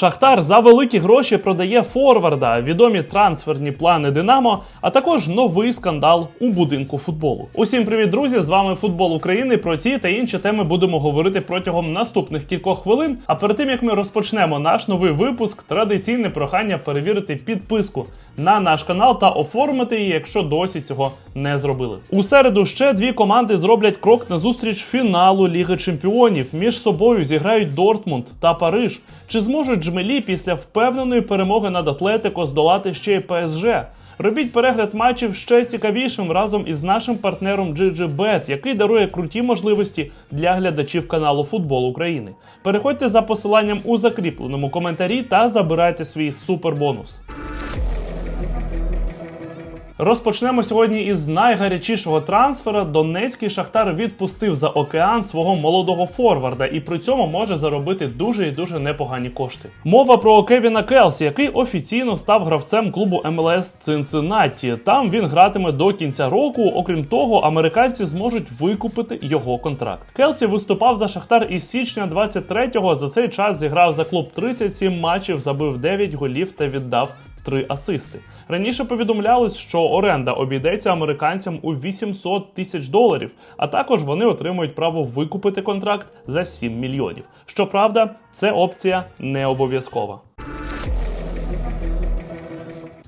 Шахтар за великі гроші продає форварда, відомі трансферні плани Динамо, а також новий скандал у будинку футболу. Усім привіт, друзі! З вами футбол України. Про ці та інші теми будемо говорити протягом наступних кількох хвилин. А перед тим як ми розпочнемо наш новий випуск, традиційне прохання перевірити підписку на наш канал та оформити її, якщо досі цього не зробили. У середу ще дві команди зроблять крок назустріч фіналу Ліги Чемпіонів. Між собою зіграють Дортмунд та Париж. Чи зможуть джмелі після впевненої перемоги над Атлетико здолати ще й ПСЖ? Робіть перегляд матчів ще цікавішим разом із нашим партнером GGBet, який дарує круті можливості для глядачів каналу Футбол України. Переходьте за посиланням у закріпленому коментарі та забирайте свій супербонус. Розпочнемо сьогодні із найгарячішого трансфера. Донецький шахтар відпустив за океан свого молодого форварда і при цьому може заробити дуже і дуже непогані кошти. Мова про Кевіна Келсі, який офіційно став гравцем клубу МЛС Цинциннаті. Там він гратиме до кінця року. Окрім того, американці зможуть викупити його контракт. Келсі виступав за Шахтар із січня 23-го. За цей час зіграв за клуб 37 матчів, забив 9 голів та віддав три асисти. Раніше повідомлялось, що оренда обійдеться американцям у 800 тисяч доларів, а також вони отримують право викупити контракт за 7 мільйонів. Щоправда, це опція не обов'язкова.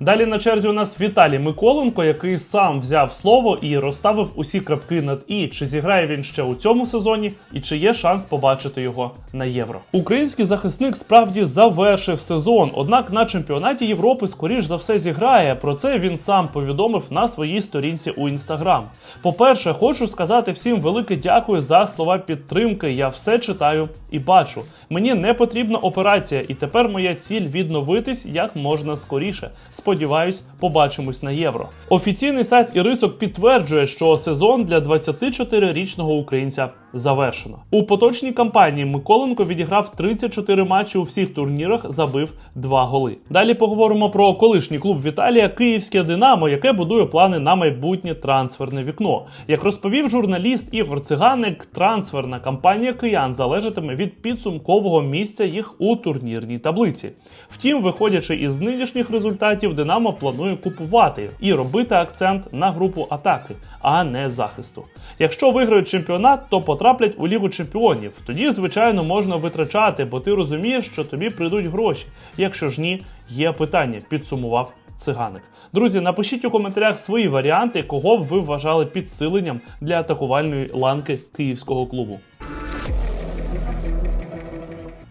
Далі на черзі у нас Віталій Миколенко, який сам взяв слово і розставив усі крапки над і, чи зіграє він ще у цьому сезоні, і чи є шанс побачити його на євро. Український захисник справді завершив сезон, однак на чемпіонаті Європи скоріш за все зіграє. Про це він сам повідомив на своїй сторінці у інстаграм. По-перше, хочу сказати всім велике дякую за слова підтримки. Я все читаю і бачу. Мені не потрібна операція, і тепер моя ціль відновитись як можна скоріше. Сподіваюсь, побачимось на євро. Офіційний сайт Ірисок підтверджує, що сезон для 24-річного українця завершено. У поточній кампанії Миколенко відіграв 34 матчі у всіх турнірах, забив 2 голи. Далі поговоримо про колишній клуб Віталія Київське Динамо, яке будує плани на майбутнє трансферне вікно. Як розповів журналіст Ігор Циганик, трансферна кампанія киян залежатиме від підсумкового місця їх у турнірній таблиці. Втім, виходячи із нинішніх результатів, Динамо планує купувати і робити акцент на групу атаки, а не захисту. Якщо виграють чемпіонат, то потраплять у лігу чемпіонів. Тоді, звичайно, можна витрачати, бо ти розумієш, що тобі прийдуть гроші. Якщо ж ні, є питання, підсумував. Циганик. Друзі, напишіть у коментарях свої варіанти, кого б ви вважали підсиленням для атакувальної ланки київського клубу.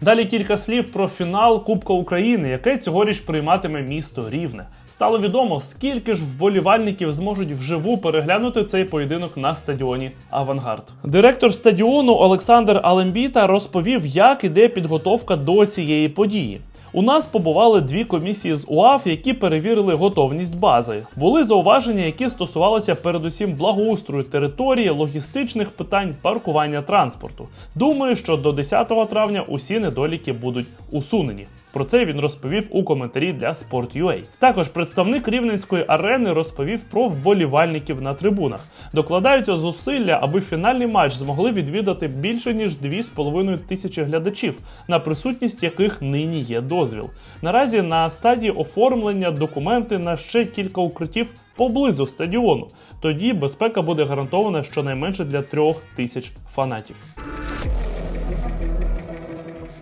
Далі кілька слів про фінал Кубка України, яке цьогоріч прийматиме місто Рівне. Стало відомо, скільки ж вболівальників зможуть вживу переглянути цей поєдинок на стадіоні Авангард. Директор стадіону Олександр Алембіта розповів, як іде підготовка до цієї події. У нас побували дві комісії з УАФ, які перевірили готовність бази. Були зауваження, які стосувалися передусім благоустрою території, логістичних питань, паркування транспорту. Думаю, що до 10 травня усі недоліки будуть усунені. Про це він розповів у коментарі для Sport.ua. Також представник рівненської арени розповів про вболівальників на трибунах. Докладаються зусилля, аби фінальний матч змогли відвідати більше ніж 2,5 тисячі глядачів, на присутність яких нині є дозвіл. Наразі на стадії оформлення документи на ще кілька укриттів поблизу стадіону. Тоді безпека буде гарантована щонайменше для трьох тисяч фанатів.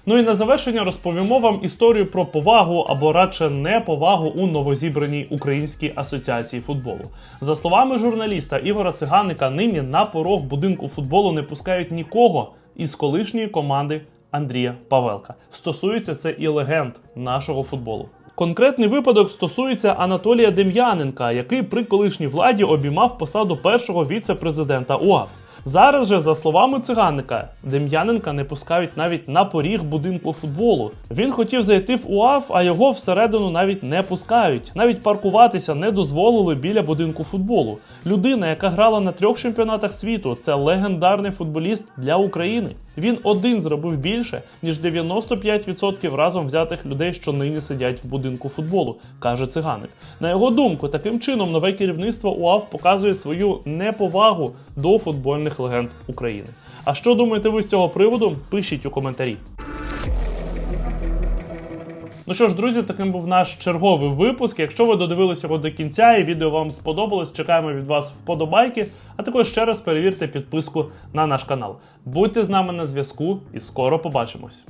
Ну і на завершення розповімо вам історію про повагу або радше неповагу у новозібраній Українській асоціації футболу. За словами журналіста Ігора Циганика, нині на порог будинку футболу не пускають нікого із колишньої команди Андрія Павелка. Стосується це і легенд нашого футболу. Конкретний випадок стосується Анатолія Дем'яненка, який при колишній владі обіймав посаду першого віце-президента УАФ. Зараз же, за словами циганника, Дем'яненка не пускають навіть на поріг будинку футболу. Він хотів зайти в УАФ, а його всередину навіть не пускають. Навіть паркуватися не дозволили біля будинку футболу. Людина, яка грала на трьох чемпіонатах світу, це легендарний футболіст для України. Він один зробив більше, ніж 95% разом взятих людей, що нині сидять в будинку футболу, каже циганик. На його думку, таким чином нове керівництво УАФ показує свою неповагу до футбольних легенд України. А що думаєте ви з цього приводу? Пишіть у коментарі. Ну що ж, друзі, таким був наш черговий випуск. Якщо ви додивилися його до кінця і відео вам сподобалось, чекаємо від вас вподобайки, а також ще раз перевірте підписку на наш канал. Будьте з нами на зв'язку і скоро побачимось.